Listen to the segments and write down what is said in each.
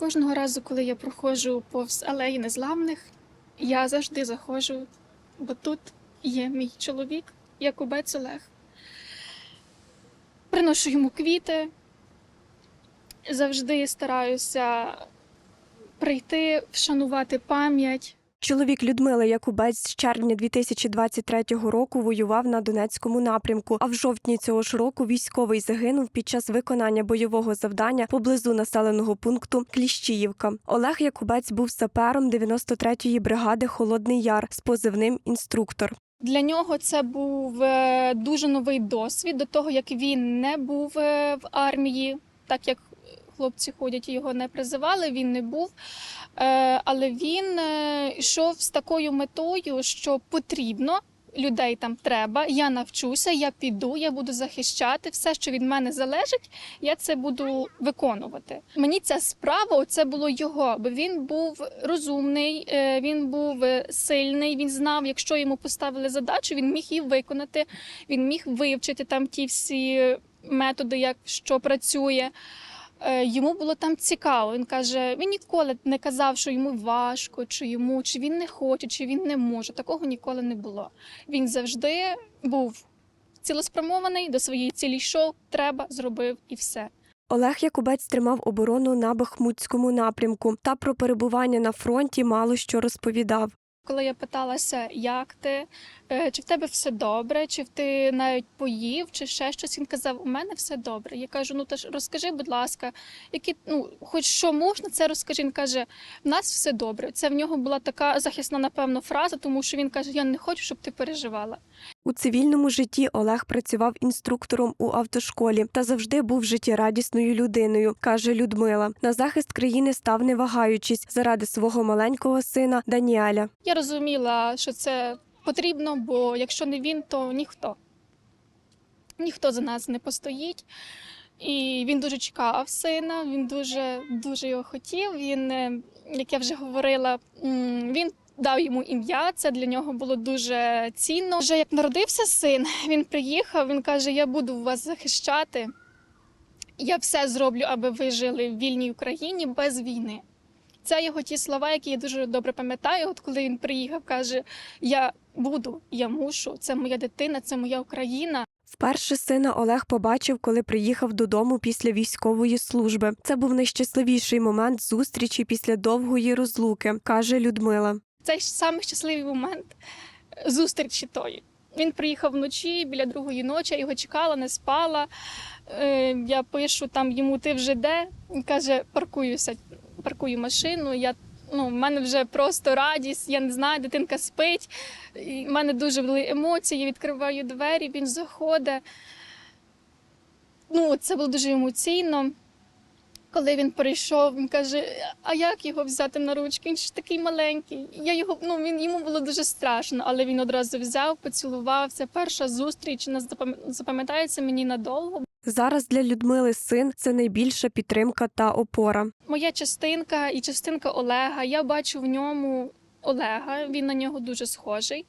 Кожного разу, коли я проходжу повз алеї незламних, я завжди заходжу, бо тут є мій чоловік, Якубець Олег. Приношу йому квіти, завжди стараюся прийти, вшанувати пам'ять. Чоловік Людмили Якубець з червня 2023 року воював на Донецькому напрямку. А в жовтні цього ж року військовий загинув під час виконання бойового завдання поблизу населеного пункту Кліщіївка. Олег Якубець був сапером 93-ї бригади Холодний Яр з позивним інструктор. Для нього це був е, дуже новий досвід до того, як він не був е, в армії, так як хлопці ходять його не призивали, він не був. Е, Але він е, йшов з такою метою, що потрібно. Людей там треба, я навчуся, я піду, я буду захищати все, що від мене залежить, я це буду виконувати. Мені ця справа це було його, бо він був розумний, е, він був сильний. Він знав, якщо йому поставили задачу, він міг її виконати. Він міг вивчити там ті всі методи, як що працює. Е, Йому було там цікаво. Він каже: він ніколи не казав, що йому важко, чи йому, чи він не хоче, чи він не може. Такого ніколи не було. Він завжди був цілеспрямований до своєї цілі йшов, треба, зробив і все. Олег Якубець тримав оборону на Бахмутському напрямку та про перебування на фронті мало що розповідав. Коли я питалася, як ти, чи в тебе все добре, чи ти навіть поїв, чи ще щось, він казав, у мене все добре. Я кажу, ну то ж розкажи, будь ласка, які, ну, хоч що можна, це розкажи. Він каже, в нас все добре. Це в нього була така захисна, напевно, фраза, тому що він каже, я не хочу, щоб ти переживала. У цивільному житті Олег працював інструктором у автошколі та завжди був життєрадісною людиною, каже Людмила. На захист країни став не вагаючись заради свого маленького сина Даніеля. Я розуміла, що це потрібно, бо якщо не він, то ніхто. Ніхто за нас не постоїть. І він дуже чекав сина, він дуже, дуже його хотів. Він, е, як я вже говорила, він дав йому ім'я. Це для нього було дуже цінно. Вже як народився син, він приїхав. Він каже: Я буду вас захищати. Я все зроблю, аби ви жили в вільній Україні без війни. Це його ті слова, які я дуже добре пам'ятаю. От коли він приїхав, каже: Я буду, я мушу, це моя дитина, це моя Україна. Вперше сина Олег побачив, коли приїхав додому після військової служби. Це був найщасливіший момент зустрічі після довгої розлуки, каже Людмила. Це ж самий щасливий момент зустрічі тої. Він приїхав вночі біля другої ночі, я його чекала, не спала. Е, Я пишу там йому ти вже де? Він каже, паркуюся, паркую машину. Я ну, в мене вже просто радість, я не знаю, дитинка спить. І в мене дуже були емоції. Я відкриваю двері, він заходить. Ну, це було дуже емоційно. Коли він прийшов, він каже: А як його взяти на ручки? Він ж такий маленький. Я його ну він йому було дуже страшно, але він одразу взяв, поцілував. Це перша зустріч. Запам- запам'ятається мені надовго. Зараз для Людмили син це найбільша підтримка та опора. Моя частинка і частинка Олега. Я бачу в ньому Олега. Він на нього дуже схожий.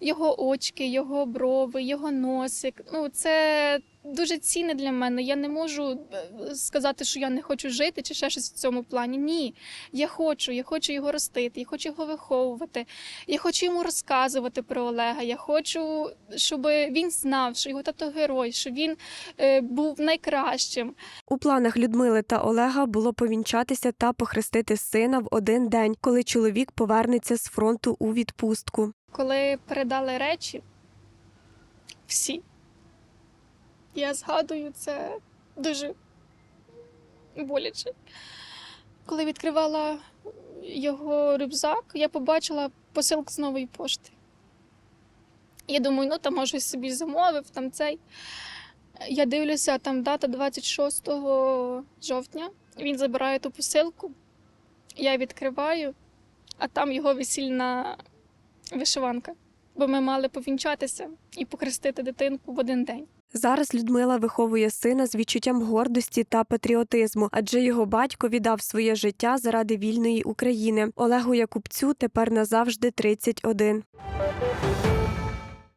Його очки, його брови, його носик. Ну це дуже цінне для мене. Я не можу е, сказати, що я не хочу жити чи ще щось в цьому плані. Ні, я хочу, я хочу його ростити, я хочу його виховувати. Я хочу йому розказувати про Олега. Я хочу, щоб він знав, що його тато герой, що він е, був найкращим. У планах Людмили та Олега було повінчатися та похрестити сина в один день, коли чоловік повернеться з фронту у відпустку. Коли передали речі, всі, я згадую це дуже боляче. Коли відкривала його рюкзак, я побачила посилку з нової пошти. Я думаю, ну там може собі замовив там цей. Я дивлюся, там дата 26 жовтня. Він забирає ту посилку. Я відкриваю, а там його весільна вишиванка. Бо ми мали повінчатися і похрестити дитинку в один день. Зараз Людмила виховує сина з відчуттям гордості та патріотизму, адже його батько віддав своє життя заради вільної України. Олегу Якубцю тепер назавжди 31.